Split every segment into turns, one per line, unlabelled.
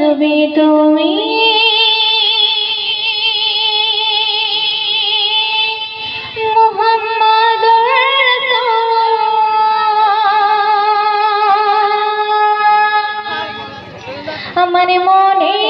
নবী তুমি। মুহাম্মাদুর রাসূল আমার মনে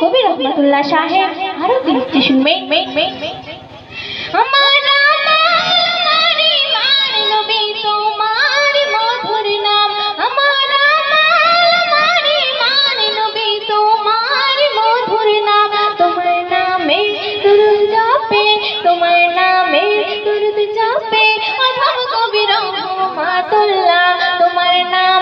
কবি রহমতুল্লাহ সাহেব আরও দিকটি শুনবে। আমার তোমার নাম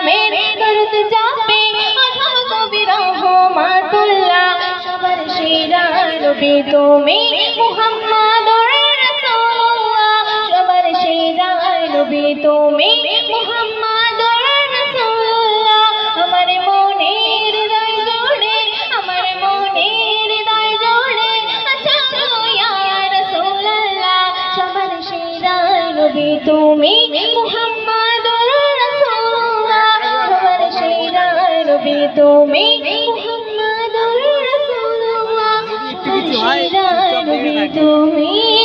নবী তুমি মুহাম্মাদুর রাসূলুল্লাহ। সবার সেরা নবী তুমি মুহাম্মাদুর রাসূলুল্লাহ। আমার মনে হৃদয় জোড়ে, আমার মনে হৃদয় জোড়ে আচ্ছা ইয়া রাসূলুল্লাহ। সবার সেরা নবী তুমি মুহাম্মাদুর রাসূলুল্লাহ। সবার সেরা নবী তুমি তুমি